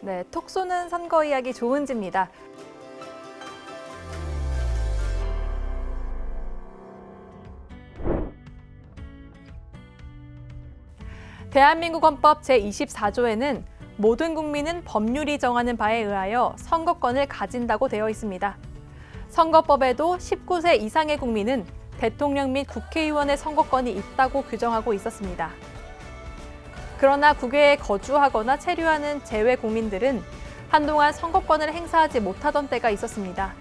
네, 톡 쏘는 선거 이야기 조은지입니다. 대한민국 헌법 제24조에는 모든 국민은 법률이 정하는 바에 의하여 선거권을 가진다고 되어 있습니다. 선거법에도 19세 이상의 국민은 대통령 및 국회의원의 선거권이 있다고 규정하고 있었습니다. 그러나 국외에 거주하거나 체류하는 재외 국민들은 한동안 선거권을 행사하지 못하던 때가 있었습니다.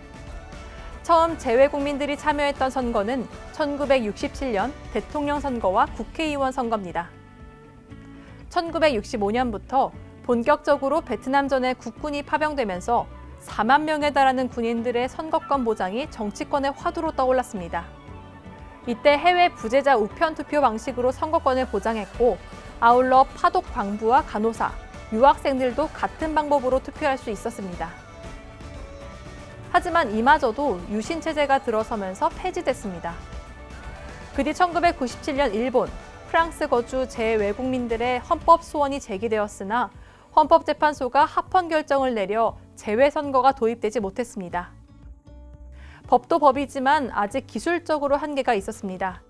처음 재외 국민들이 참여했던 선거는 1967년 대통령 선거와 국회의원 선거입니다. 1965년부터 본격적으로 베트남전에 국군이 파병되면서 4만 명에 달하는 군인들의 선거권 보장이 정치권의 화두로 떠올랐습니다. 이때 해외 부재자 우편 투표 방식으로 선거권을 보장했고 아울러 파독 광부와 간호사, 유학생들도 같은 방법으로 투표할 수 있었습니다. 하지만 이마저도 유신 체제가 들어서면서 폐지됐습니다. 그 뒤 1997년 일본, 프랑스 거주 재외국민들의 헌법 소원이 제기되었으나 헌법재판소가 합헌 결정을 내려 재외 선거가 도입되지 못했습니다. 법도 법이지만 아직 기술적으로 한계가 있었습니다.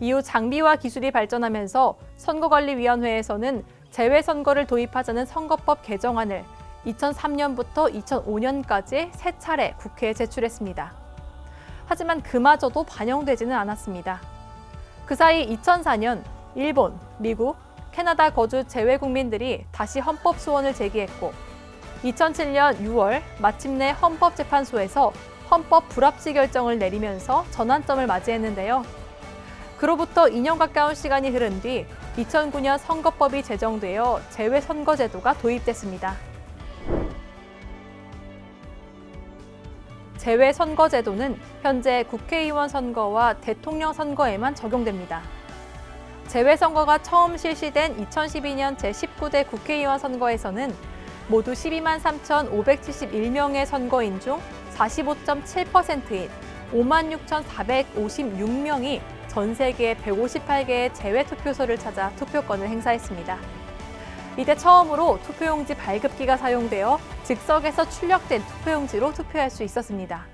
이후 장비와 기술이 발전하면서 선거관리위원회에서는 재외선거를 도입하자는 선거법 개정안을 2003년부터 2005년까지 세 차례 국회에 제출했습니다. 하지만 그마저도 반영되지는 않았습니다. 그 사이 2004년 일본, 미국, 캐나다 거주 재외 국민들이 다시 헌법 소원을 제기했고 2007년 6월 마침내 헌법재판소에서 헌법 불합치 결정을 내리면서 전환점을 맞이했는데요. 그로부터 2년 가까운 시간이 흐른 뒤 2009년 선거법이 제정되어 재외선거제도가 도입됐습니다. 재외선거제도는 현재 국회의원 선거와 대통령 선거에만 적용됩니다. 재외선거가 처음 실시된 2012년 제19대 국회의원 선거에서는 모두 12만 3,571명의 선거인 중 45.7%인 5만 6,456명이 전 세계 158개의 재외 투표소를 찾아 투표권을 행사했습니다. 이때 처음으로 투표용지 발급기가 사용되어 즉석에서 출력된 투표용지로 투표할 수 있었습니다.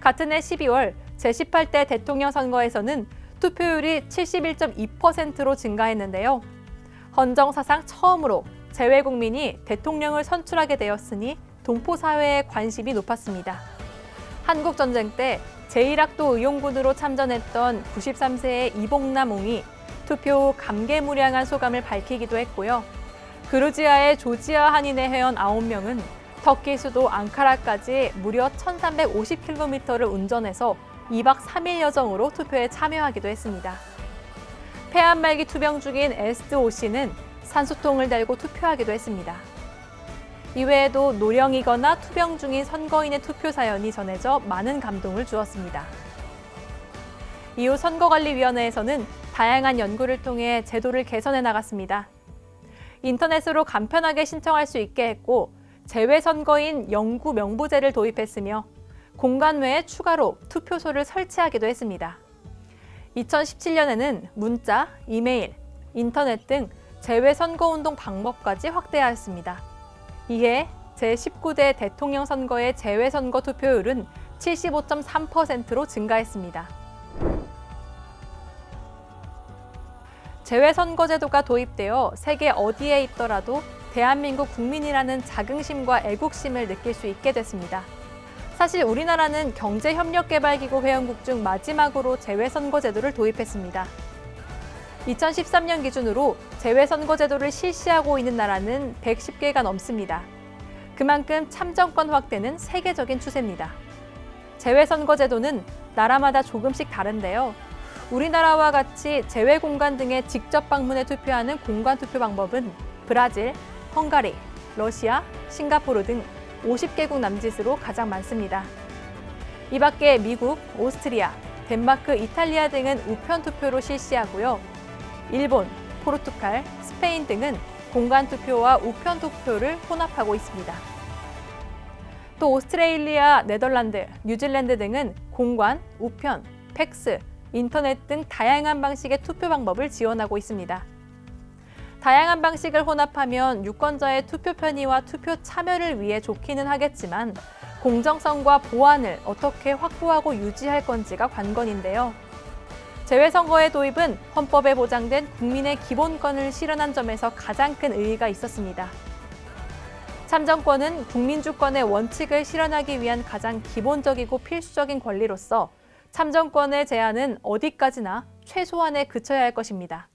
같은 해 12월 제18대 대통령 선거에서는 투표율이 71.2%로 증가했는데요. 헌정 사상 처음으로 재외 국민이 대통령을 선출하게 되었으니 동포 사회의 관심이 높았습니다. 한국 전쟁 때 제1학도 의용군으로 참전했던 93세의 이봉남옹이 투표 후 감개무량한 소감을 밝히기도 했고요. 그루지아의 조지아 한인의 회원 9명은 터키 수도 앙카라까지 무려 1350km를 운전해서 2박 3일 여정으로 투표에 참여하기도 했습니다. 폐암 말기 투병 중인 에스트 오 씨는 산소통을 달고 투표하기도 했습니다. 이외에도 노령이거나 투병 중인 선거인의 투표 사연이 전해져 많은 감동을 주었습니다. 이후 선거관리위원회에서는 다양한 연구를 통해 제도를 개선해 나갔습니다. 인터넷으로 간편하게 신청할 수 있게 했고 재외 선거인 영구 명부제를 도입했으며 공간 외에 추가로 투표소를 설치하기도 했습니다. 2017년에는 문자, 이메일, 인터넷 등 재외 선거운동 방법까지 확대하였습니다. 이에 제19대 대통령 선거의 재외 선거 투표율은 75.3%로 증가했습니다. 재외 선거제도가 도입되어 세계 어디에 있더라도 대한민국 국민이라는 자긍심과 애국심을 느낄 수 있게 됐습니다. 사실 우리나라는 경제협력개발기구 회원국 중 마지막으로 재외선거제도를 도입했습니다. 2013년 기준으로 재외선거제도를 실시하고 있는 나라는 110개가 넘습니다. 그만큼 참정권 확대는 세계적인 추세입니다. 재외선거제도는 나라마다 조금씩 다른데요. 우리나라와 같이 재외 공간 등에 직접 방문해 투표하는 공간 투표 방법은 브라질, 헝가리, 러시아, 싱가포르 등 50개국 남짓으로 가장 많습니다. 이 밖에 미국, 오스트리아, 덴마크, 이탈리아 등은 우편 투표로 실시하고요. 일본, 포르투갈, 스페인 등은 공간 투표와 우편 투표를 혼합하고 있습니다. 또 오스트레일리아, 네덜란드, 뉴질랜드 등은 공관, 우편, 팩스, 인터넷 등 다양한 방식의 투표 방법을 지원하고 있습니다. 다양한 방식을 혼합하면 유권자의 투표 편의와 투표 참여를 위해 좋기는 하겠지만 공정성과 보안을 어떻게 확보하고 유지할 건지가 관건인데요. 재외선거의 도입은 헌법에 보장된 국민의 기본권을 실현한 점에서 가장 큰 의의가 있었습니다. 참정권은 국민주권의 원칙을 실현하기 위한 가장 기본적이고 필수적인 권리로서 참정권의 제한은 어디까지나 최소한에 그쳐야 할 것입니다.